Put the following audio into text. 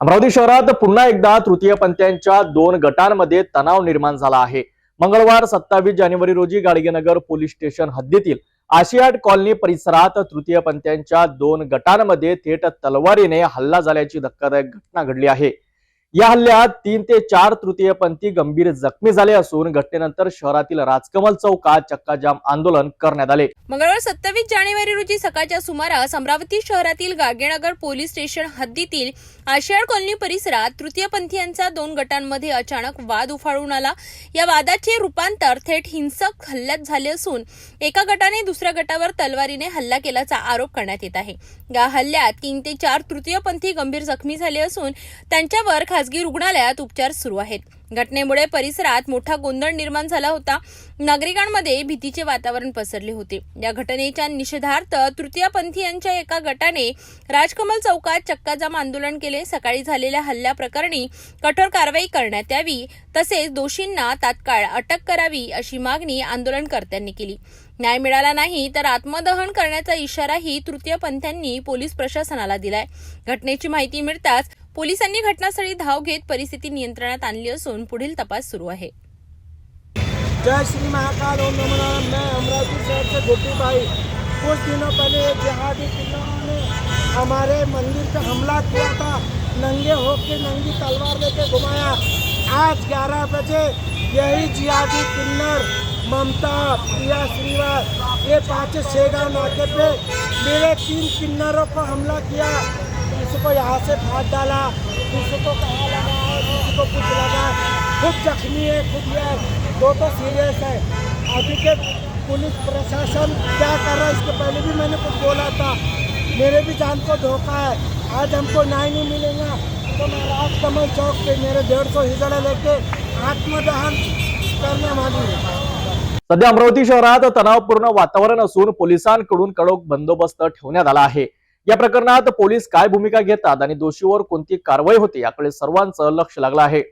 अमरावती शहरात पुन्हा एकदा तृतीयपंथीयांच्या दोन गटांमध्ये तणाव निर्माण झाला आहे. मंगळवार सत्तावीस जानेवारी रोजी गाडगेनगर पोलीस स्टेशन हद्दीतील आशियाट कॉलनी परिसरात तृतीयपंथीयांच्या दोन गटांमध्ये थेट तलवारीने हल्ला झाल्याची धक्कादायक घटना घडली आहे. या हल्ल्यात तीन ते चार तृतीयपंथी गंभीर जखमी झाले असून घटनेनंतर शहरातील राजकमल चौकात चक्काजाम आंदोलन करण्यात आले. मंगळवार सत्तावीस जानेवारी रोजी सकाळच्या सुमारास अमरावती शहरातील गागेनगर पोलीस स्टेशन हद्दीतील आशियाड कॉलनी परिसरात तृतीयपंथीयांचा दोन गटांमध्ये अचानक वाद उफाळून आला. या वादाचे रूपांतर थेट हिंसक हल्ल्यात झाले असून एका गटाने दुसऱ्या गटावर तलवारीने हल्ला केल्याचा आरोप करण्यात येत आहे. या हल्ल्यात तीन ते चार तृतीयपंथी गंभीर जखमी झाले असून त्यांच्यावर खासगी रुग्णालयात उपचार सुरू आहेत. घटनेमुळे परिसरात मोठा गोंधळ निर्माण झाला होता. नागरिकांमध्ये भीतीचे वातावरण पसरले होते. या घटनेच्या निषेधार्थ तृतीयपंथीयांच्या एका गटाने राजकमल चौकात चक्काजाम आंदोलन केले. सकाळी झालेल्या हल्ल्याप्रकरणी कठोर कारवाई करण्यात यावी तसेच दोषींना तात्काळ अटक करावी अशी मागणी आंदोलनकर्त्यांनी केली. न्याय मिळाला नाही तर आत्मदहन करण्याचा इशाराही तृतीयपंथ्यांनी पोलीस प्रशासनाला दिलाय. घटनेची माहिती मिळताच पोलिसांनी घटनास्थळी धाव घेत परिस्थिती नियंत्रणात आणली असून पुढील तपास सुरू आहे. जय श्री महाकाल ओम नमो मैं अमरावती शहर से गोपी भाई. कुछ दिनों पहले ये जिहादी किन्नरों ने हमारे मंदिर पे हमला किया था। नंगे होके नंगी तलवार लेके घुमाया। आज 11 बजे यही जिहादी किन्नर ममता प्रिया श्रीवास ये पाँच शेगांव नाके पे मेरे तीन किन्नरों पर हमला किया। किसी को यहाँ से फाड़ डाला किसी को कहाँ लगा है किसी को कुछ लगा। खुद जख्मी है खुद ये दो तो सीरियस है। अभी के पुलिस प्रशासन क्या कर रहा है इसके पहले भी मैंने कुछ बोला था। मेरे भी जान को धोखा है। आज हमको न्याय नहीं मिलेगा। तो मैं राजकमल चौक पे मेरे डेढ़ सौ हिजड़े लेके आत्मदहन करने वाली हूँ। सध्या अमरावती शहरात तणावपूर्ण वातावरण असून पोलिसांकडून कडक बंदोबस्त ठेवण्यात आला आहे. या प्रकरणात पोलीस काय भूमिका घेतात आणि दोषीवर कोणती कारवाई होते याकडे सर्वांचं लक्ष लागलं आहे.